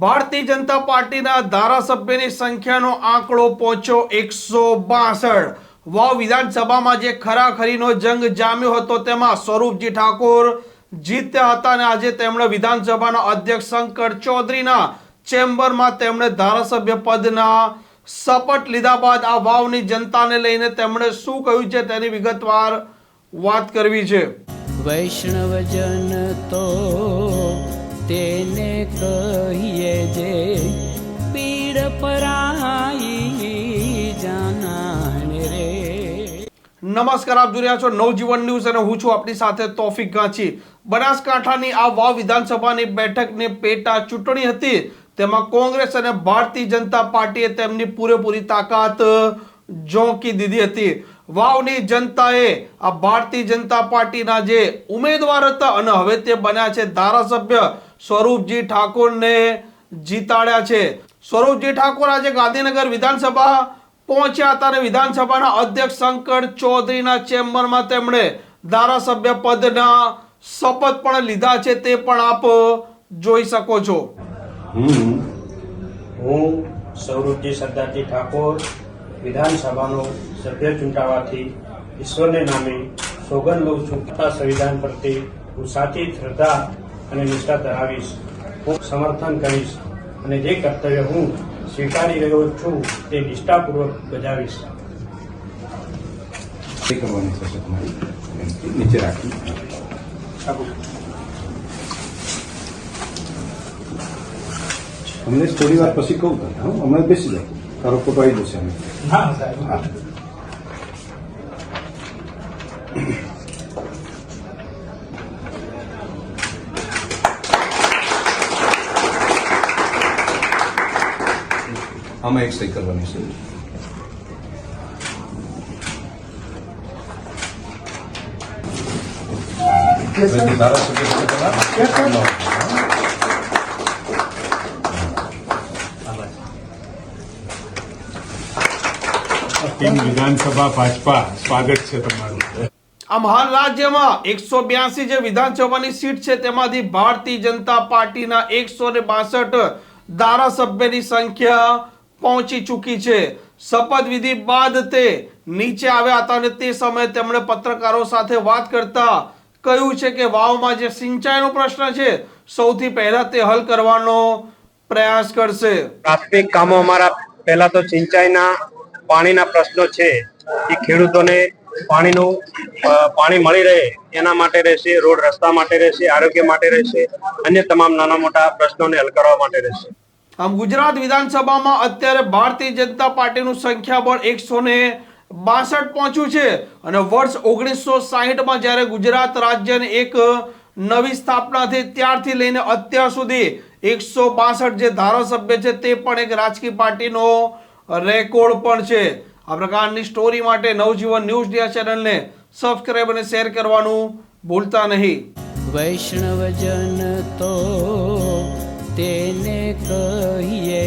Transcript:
ભારતીય જનતા પાર્ટીના ધારાસભ્યની સંખ્યાનો આંકડો પહોંચ્યો એકસો બાસઠ. વાવ વિધાનસભામાં જે ખરાખરીનો જંગ જામ્યો હતો, તેમાં સ્વરૂપજી ઠાકોર જીત્યા હતા અને આજે તેમણે વિધાનસભાના અધ્યક્ષ શંકર ચૌધરીના ચેમ્બરમાં તેમણે ધારાસભ્ય પદના શપથ લીધા બાદ આ વાવની જનતાને લઈને તેમણે શું કહ્યું છે તેની વિગતવાર વાત કરવી છે. વૈષ્ણવજન તો નમસ્કાર, આપ જોઈ રહ્યા છો નવજીવન ન્યૂઝ અને હું છું આપની સાથે તોફિક ગાંચી. બનાસકાંઠાની આ વાવ વિધાનસભાની બેઠકની પેટા ચૂંટણી હતી. તેમાં કોંગ્રેસ અને ભારતીય જનતા પાર્ટીએ તેમની પૂરેપૂરી તાકાત ઝોંકી દીધી હતી. વાવની જનતાએ આ ભારતીય જનતા પાર્ટીના જે ઉમેદવાર હતા અને હવે તે બન્યા છે ધારાસભ્ય સ્વરૂપજી ઠાકોરને જીતાડ્યા છે. સ્વરૂપજી ઠાકોર આજે ગાંધીનગર વિધાનસભા પહોંચ્યા હતા અને વિધાનસભાના અધ્યક્ષ શંકર ચૌધરીના ચેમ્બરમાં તેમણે ધારાસભ્ય પદના શપથ પણ લીધા છે, તે પણ આપ જોઈ શકો છો. હું સૌરભજી સરદારજી ઠાકોર વિધાનસભાનો સભ્ય ચૂંટાવાથી ઈશ્વરને નામે સોગંદ લઉં છું. સંવિધાન પ્રત્યે હું સાચી શ્રદ્ધા અને નિષ્ઠા ધરાવીશ. હું સમર્થન કરીશ અને જે કર્તવ્ય હું સ્વીકારી રહ્યો છું તે નિષ્ઠાપૂર્વક બજાવીશ કરવાની થશે તમારી વિનંતી. નીચે રાખી અમને થોડી વાર પછી કહું હં? હમણાં બેસી જાઉં તારો ફોટો આવી જશે અમે હા. આમાં એક સહી કરવાની છે. વિધાનસભા ભાજપા સ્વાગત છે તમારું. આમ હાલ રાજ્યમાં એકસો બ્યાસી જે વિધાનસભાની સીટ છે તેમાંથી ભારતીય જનતા પાર્ટીના એકસો ને બાસઠ ધારાસભ્યની સંખ્યા પહોંચી ચૂકી છે. શપથવિધિ બાદ તે નીચે આવ્યા હતા અને તે સમયે તેમણે પત્રકારો સાથે વાત કરતા કહ્યું છે કે વાવમાં જે સિંચાઈનો પ્રશ્ન છે, સૌથી પહેલા તે હલ કરવાનો પ્રયાસ કરશે. પ્રાથમિક કામો અમારા પહેલા તો સિંચાઈના પાણીના પ્રશ્નો છે. એ ખેડૂતોને પાણીનું પાણી મળી રહે, એના માટે રહેશે, રોડ રસ્તા માટે રહેશે, આરોગ્ય માટે રહેશે, અન્ય તમામ નાના મોટા પ્રશ્નોને હલ કરવા માટે રહેશે. આમ ગુજરાત વિધાનસભામાં અત્યારે ભારતીય જનતા પાર્ટીનું સંખ્યાબળ એકસો ને બાસઠ પહોંચ્યું છે અને વર્ષ ઓગણીસો સાહીઠમાં જ્યારે ગુજરાત રાજ્યની એક નવી સ્થાપના થઈ ત્યારથી લઈને અત્યાર સુધી એકસો બાસઠ જે ધારાસભ્ય છે તે પણ એક રાજકીય પાર્ટીનો રેકોર્ડ પણ છે. આ પ્રકારની સ્ટોરી માટે નવજીવન ન્યૂઝ ડિયા ચેનલને સબસ્ક્રાઈબ અને શેર કરવાનું ભૂલતા નહીં. વૈષ્ણવજન તો તેને કહીએ